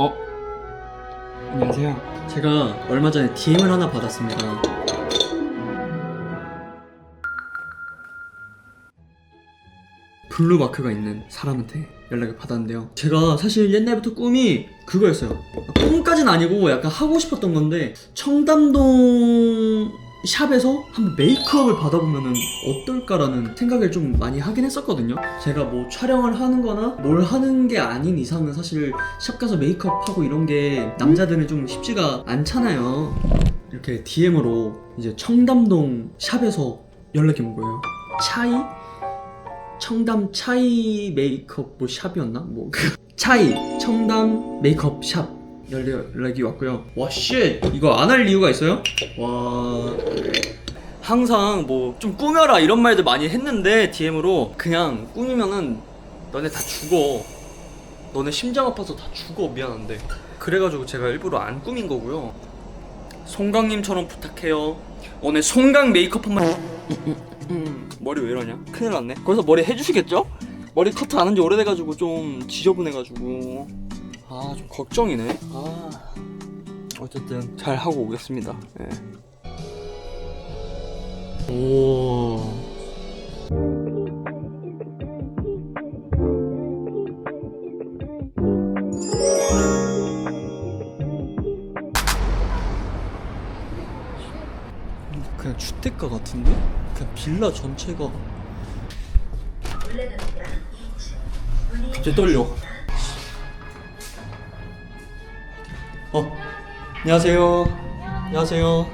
어? 안녕하세요. 제가 얼마 전에 DM을 하나 받았습니다. 블루 마크가 있는 사람한테 연락을 받았는데요. 제가 사실 옛날부터 꿈이 그거였어요. 꿈까진 아니고 약간 하고 싶었던 건데 청담동 샵에서 한번 메이크업을 받아보면은 어떨까라는 생각을 좀 많이 하긴 했었거든요. 제가 뭐 촬영을 하는 거나 뭘 하는 게 아닌 이상은 사실 샵 가서 메이크업 하고 이런 게 남자들은 좀 쉽지가 않잖아요. 이렇게 DM으로 이제 청담동 샵에서 연락이 온 거예요. 차이? 청담 차이 메이크업 뭐 샵이었나? 뭐그 차이 청담 메이크업 샵 연락- 연락이 왔고요. 와 쉣! 이거 안 할 이유가 있어요? 와 항상 뭐 좀 꾸며라 이런 말들 많이 했는데 DM으로 그냥 꾸미면은 너네 다 죽어. 너네 심장 아파서 다 죽어 미안한데. 그래가지고 제가 일부러 안 꾸민 거고요. 송강님처럼 부탁해요. 오늘 송강 메이크업 한번. 음, 머리 왜 이러냐? 큰일 났네. 거기서 머리 해주시겠죠? 머리 커트 안 한 지 오래돼가지고 좀 지저분해가지고 아 좀 걱정이네. 아 어쨌든 잘 하고 오겠습니다. 예. 오. 그냥 주택가 같은데? 그냥 빌라 전체가 갑자기 떨려 안녕하세요 안녕하세요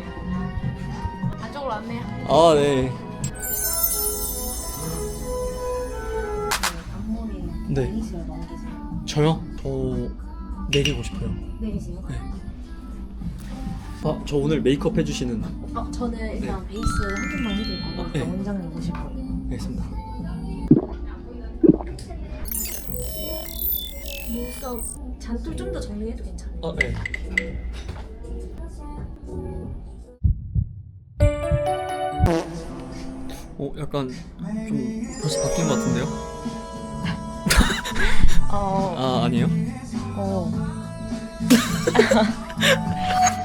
안쪽으로 왔네요. 아 네 앞머리 네. 내리세요, 넘기세요. 저요? 저 내리고 싶어요 내리세요. 아저 오늘 메이크업 해주시는 어, 저는 일단 베이스 한 통만 해드리고 네. 원장님 오실 거예요. 알겠습니다 눈썹 잔tul 좀더 정리해도 괜찮아요. 아 네. 어 약간 좀 벌써 바뀐 것 같은데요? 어, 아 아니에요? 어.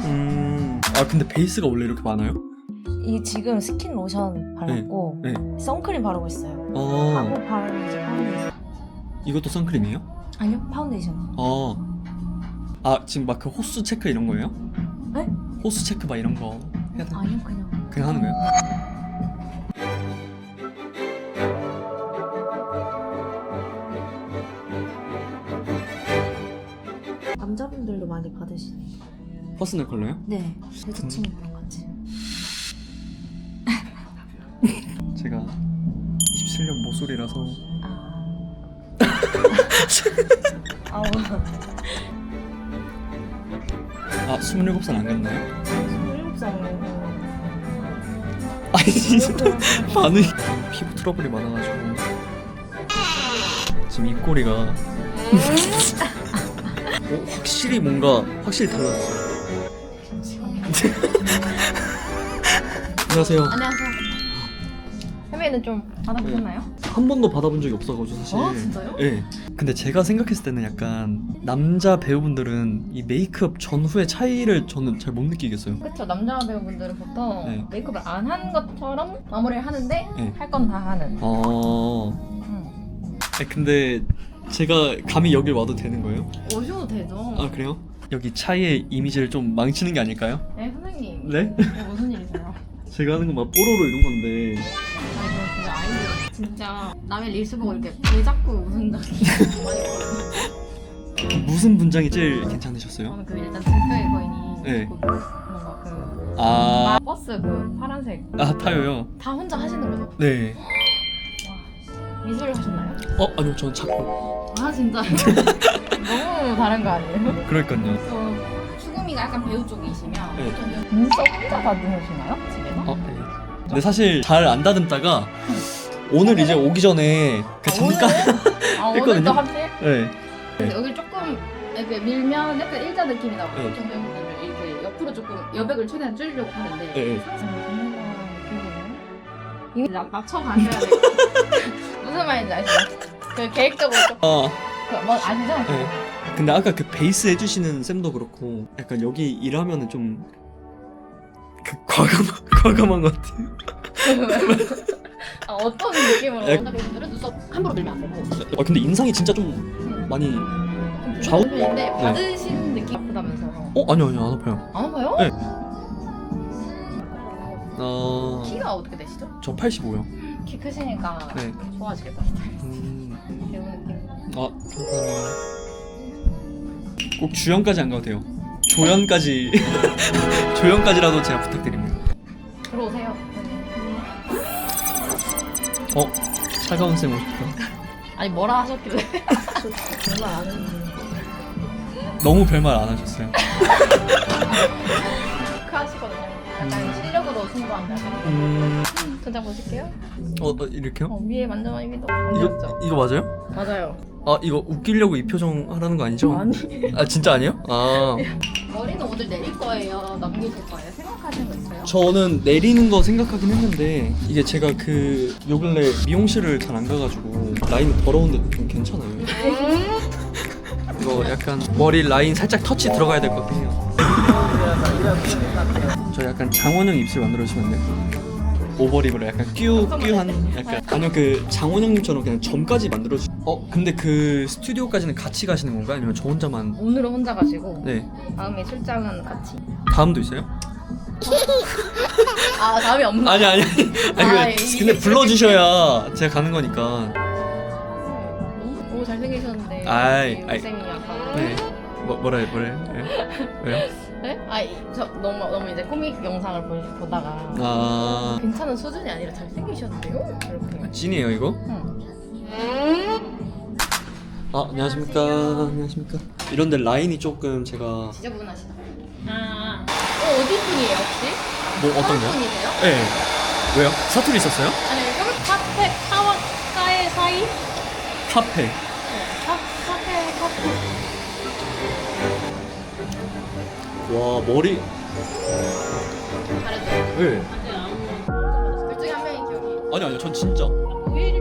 음. 아 근데 베이스가 원래 이렇게 많아요? 이 지금 스킨 로션 발랐고 네. 선크림 바르고 있어요. 어. 하고 바르면 이제 파운데이션. 이것도 선크림이에요? 아니요, 파운데이션. 어. 아 지금 막 그 호수 체크 이런 거예요? 네? 호수 체크 막 이런 거 해야 돼? 아니요, 그냥. 그냥 하는 거예요? 많이 받으시네요. 퍼스널 컬러요? 네. 여자친구랑 같이. 제가 27년 모쏠이라서 아. 아우. 아 27살 안 갔나요? 27살이면 아니 진짜 반응이 피부 트러블이 많아가지고 지금 입꼬리가 어, 확실히 뭔가 확실히 달라졌어요 안녕하세요 안녕하세요. 헤매는 좀 받아보셨나요? 한 번도 받아본 적이 없어가지고 사실 어, 진짜요? 네 근데 제가 생각했을 때는 약간 남자 배우분들은 이 메이크업 전후의 차이를 저는 잘 못 느끼겠어요 그쵸 남자 배우분들은 보통 네. 메이크업을 안 한 것처럼 마무리를 하는데 네. 할 건 다 하는. 어... 음. 네, 근데 제가 감히 여길 와도 되는 거예요? 오셔도 되죠. 아 그래요? 여기 차이의 이미지를 좀 망치는 게 아닐까요? 네 선생님. 네? 이게 무슨 일이세요? 제가 하는 건 막 뽀로로 이런 건데 진짜 남의 릴스 보고 이렇게 배 잡고 웃은 적 무슨 분장이 제일 괜찮으셨어요? 저는 그 일단 등뼈의 거인이 네. 그 뭔가 그 아... 버스 그 파란색 아 타요요? 다 혼자 하시는 거죠? 네와 미술 하셨나요? 어? 아니요 전 작고 아 진짜 너무 다른 거 아니에요? 그러니까요 또 수금이가 약간 배우 쪽이시면 네. 보통 눈썹 혼자 다듬으시나요? 집에서? 어? 네 근데 사실 잘 안 다듬다가 오늘 이제 오기 전에 그 아, 잠깐 아 오늘 했거든요? 또 하필? 네 근데 여기 조금 이렇게 밀면 약간 일자 느낌이 나고 네. 보통 배우분들은 이렇게 옆으로 조금 여백을 최대한 줄이려고 하는데 네. 항상 전문가 느낌이네 이거 나- 맞춰 가셔야 돼요 무슨 말인지 아시죠? 그 계획적으로 좀 아, 그, 뭐 아시죠? 네. 근데 아까 그 베이스 해주시는 쌤도 그렇고 약간 여기 일하면은 좀 그 과감한 과감한 것 같아요. 아, 어떤 느낌으로? 약- 나 배우들은 눈썹 함부로 들면 안 되고. 아 근데 인상이 진짜 좀 많이 좌우- 좌우인데 받으신 느낌 아프다면서. 어 아니요 아니요 안 아파요. 안 아파요? 네. 어저 키가 어떻게 되시죠? 85요. 키 크시니까 네. 좋아하시겠다. 음, 배우 느낌. 아 감사합니다. 꼭 주연까지 안 가도 돼요. 조연까지 조연까지라도 제가 부탁드립니다. 들어오세요. 어 차가운 쌤 오셨다. 아니 뭐라 하셨길래? 저 정말 안 했는데. 너무 별말 안 하셨어요. 승부한다. 음, 전장 보실게요. 어, 어 이렇게요? 어, 위에 만져만 입이 너무 이거? 이거 맞아요? 맞아요. 아 이거 웃기려고 이 표정 하라는 거 아니죠? 아니. 아 진짜 아니에요? 아 머리는 오늘 내릴 거예요? 넘기실 거예요? 생각하시는 거 있어요? 저는 내리는 거 생각하긴 했는데 이게 제가 그 요 근래 미용실을 잘 안 가가지고 라인 더러운데 좀 괜찮아요. 이거 약간 머리 라인 살짝 터치 들어가야 될 것 같긴 해요. 저 약간 장원영 입술 만들어 주시면 안 돼요? 오버립으로 약간 끼우끼우한 약간 아니요 그 장원영님처럼 그냥 점까지 만들어 주. 어 근데 그 스튜디오까지는 같이 가시는 건가요? 아니면 저 혼자만? 오늘은 혼자 가시고 네 다음에 출장은 같이. 다음도 있어요? 아 다음에 없는. 아니 아니 아니 아, 그, 이게 근데 불러주셔야 제가 가는 거니까 오 잘생기셨는데. 아이, 아이. 쌤이 약간. 네 뭐, 뭐라 해 뭐래 네? 왜요? 네? 아니 저 너무 너무 이제 코믹 영상을 보, 보다가 아 괜찮은 수준이 아니라 잘생기셨는데요? 이렇게. 찐이에요 이거? 응. 아 안녕하십니까 안녕하십니까 이런데 라인이 조금 제가 지저분하시다. 아. 어 어디 분이에요 혹시? 뭐 어떤 거요? 분이세요? 네 왜요? 사투리 있었어요? 아니 여기 카페 카와카의 사이? 카페 와 머리 다르죠? 네 둘 중에 한 명이 기억이. 아니 아니요 전 진짜. 그래서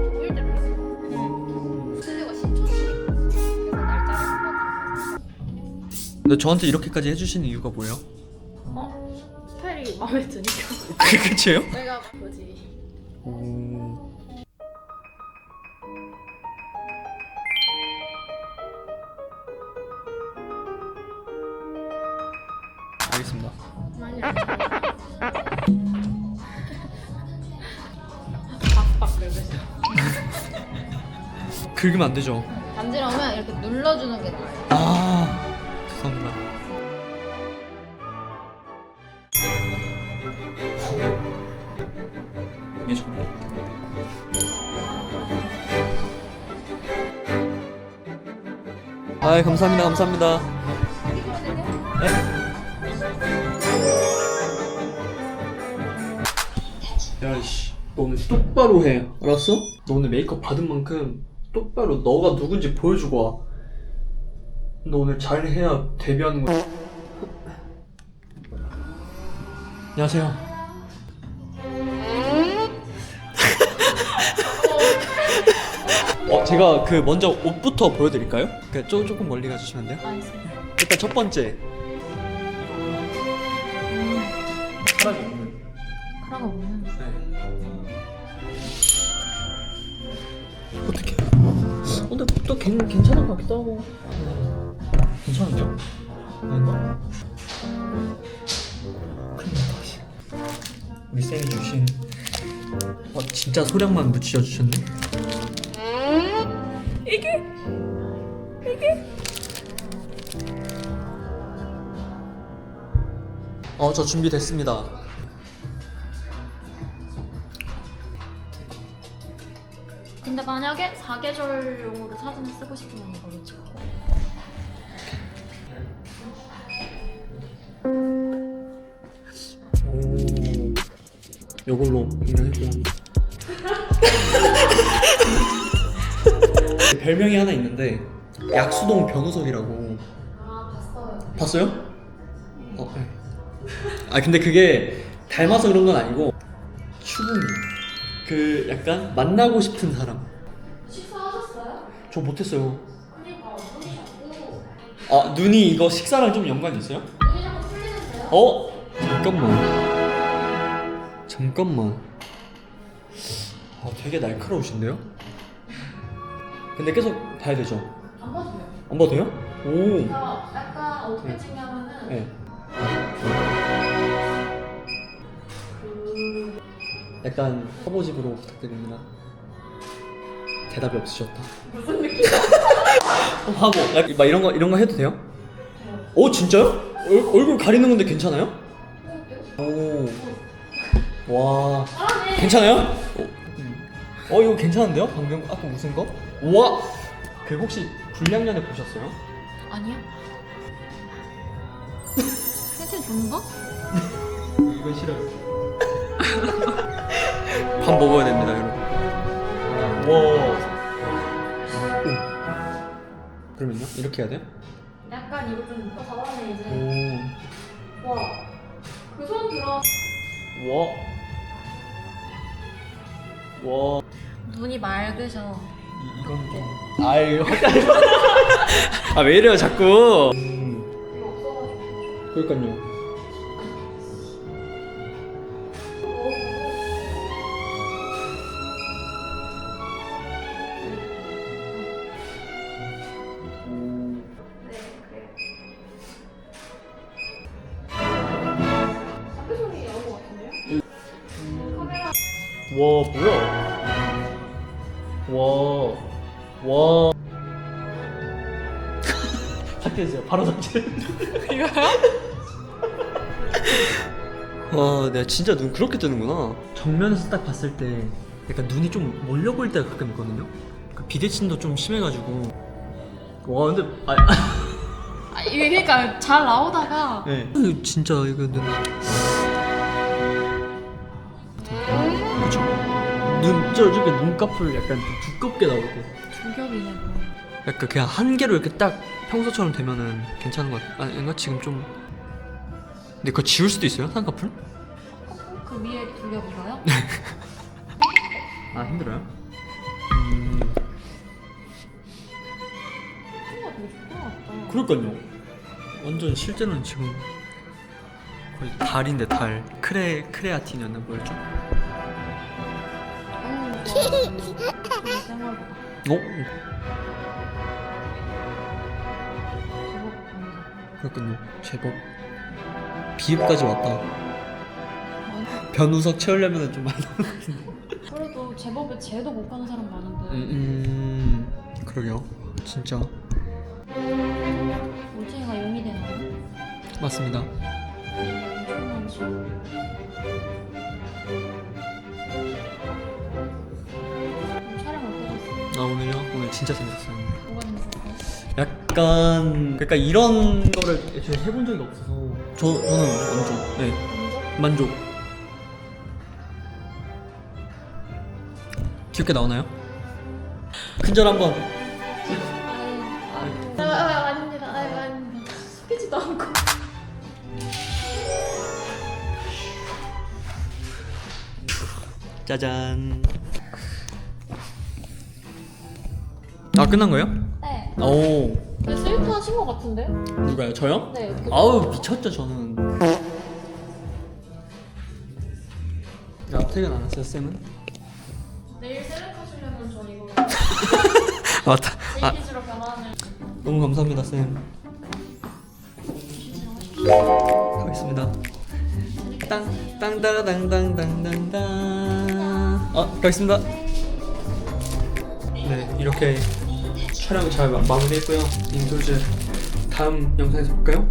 날짜를 한번 근데 저한테 이렇게까지 해주시는 이유가 뭐예요? 어? 스타일이 마음에 드니까. 그 끝이에요? 내가 뭐지? 음... 알겠습니다. 박박. 긁으면 안 되죠. 간지러우면 이렇게 눌러주는 게 나아요. 아, 죄송합니다. 아, 감사합니다, 감사합니다. 야, 너 오늘 똑바로 해, 알았어? 너 오늘 메이크업 받은 만큼 똑바로 너가 누군지 보여주고 와. 너 오늘 잘해야 데뷔하는 거야. 안녕하세요. 어, 제가 그 먼저 옷부터 보여드릴까요? 그 조, 조금 멀리 가주시면 안 돼요? 알겠습니다. 일단 첫 번째. 사람이 없는. 크라가 보면 근데 또 괜, 괜찮은 것 같기도 하고. 괜찮은데요? 아닌가? 큰일 났다, 씨. 우리 쌤이 주신. 어, 진짜 소량만 묻히셔 주셨네? 이게? 이게? 어, 저 준비됐습니다. 만약에 사계절용으로 사진을 쓰고 싶으면 이걸로 찍고 오, 요걸로 일해고 별명이 하나 있는데 약수동 변우석이라고 아 봤어요 봤어요? 어, 네. 아 근데 그게 닮아서 그런 건 아니고 추궁이 그 약간 만나고 싶은 사람? 저 못했어요 그니까 자꾸 아 눈이 이거 식사랑 좀 연관이 있어요? 눈이 자꾸 풀리는데요? 어? 잠깐만. 잠깐만. 아 되게 날카로우신데요? 근데 계속 봐야 되죠? 안 봐도요. 안 봐도 돼요? 오. 약간 어떻게 네. 찍냐면은 네. 그 약간 화보집으로 부탁드립니다. 대답이 없으셨다. 무슨 느낌? 어, 화보. 약- 막 이런 거 이런 거 해도 돼요? 오 진짜요? 얼, 얼굴 가리는 건데 괜찮아요? 오. 와. 잘하네. 괜찮아요? 어, 어 이거 괜찮은데요? 방금 아까 무슨 거? 와. 그 혹시 불량년에 보셨어요? 아니요. 하여튼 좋은가? 이건 싫어요. 밥 먹어야 됩니다, 여러분. 와. 오. 그러면요? 이렇게 해야 돼요? 약간 이거 좀 잘하네 이제. 오. 와. 그 손 들어. 와. 와. 눈이 맑으셔. 이, 이건 좀. 아유, 아, 왜 이래요, 자꾸. 음, 이거 없어가지고. 그러니까요. 해주세요. 바로 삭제. 이거요? 와, 내가 진짜 눈 그렇게 뜨는구나. 정면에서 딱 봤을 때 약간 눈이 좀 몰려 보일 때가 가끔 있거든요. 그 비대칭도 좀 심해가지고. 와, 근데 아, 아, 이게 그러니까 잘 나오다가 네. 진짜 이거 눈. 그쵸. 눈, 저, 저렇게 눈꺼풀 약간 좀 두껍게 나올 때. 두겹이네 뭐. 약간 그냥 한 개로 이렇게 딱 평소처럼 되면은 괜찮은 것 같아. 아닌가? 지금 좀. 근데 그거 지울 수도 있어요? 쌍꺼풀? 그 위에 두겹이가요? 아, 힘들어요? 음. 친구가 되게 같다. 그럴까요. 완전 실제로는 지금 거의 달인데 달. 크레, 크레아틴이었나 뭐였죠? 어? 그렇군요. 제법. 비읍까지 왔다. 변우석 채우려면 좀 많아. 그래도 제법에 제도 못 가는 사람 많은데 음, 음, 그러게요. 진짜. 올챙이가 용이 되나요? 맞습니다. 엄청. 오늘 촬영 어떠셨어요? 아, 오늘요? 오늘 진짜 재밌었어요? 약간, 그러니까 이런 거를 애초에 해본 적이 없어서. 저, 저는 만족. 네. 만족. 귀엽게 나오나요? 큰절 한번. 아유, 아유, 아닙니다. 아유, 아닙니다. 속이지도 않고. 짜잔. 아, 끝난 거예요? 네. 오. 근데 스위트 하신 것 같은데? 누가요? 저요? 네. 그- 아우 미쳤죠 저는. 야 퇴근 안 하세요 쌤은? 내일 셀렉 하시려면 저 이거 맞다. 아 제이키즈로 변환을 너무 감사합니다 쌤. 가겠습니다. 땅 땅따라당당당당당. 아 가겠습니다. 네 이렇게 촬영 잘 마- 마무리했고요. 인솔즈 다음 영상에서 볼까요?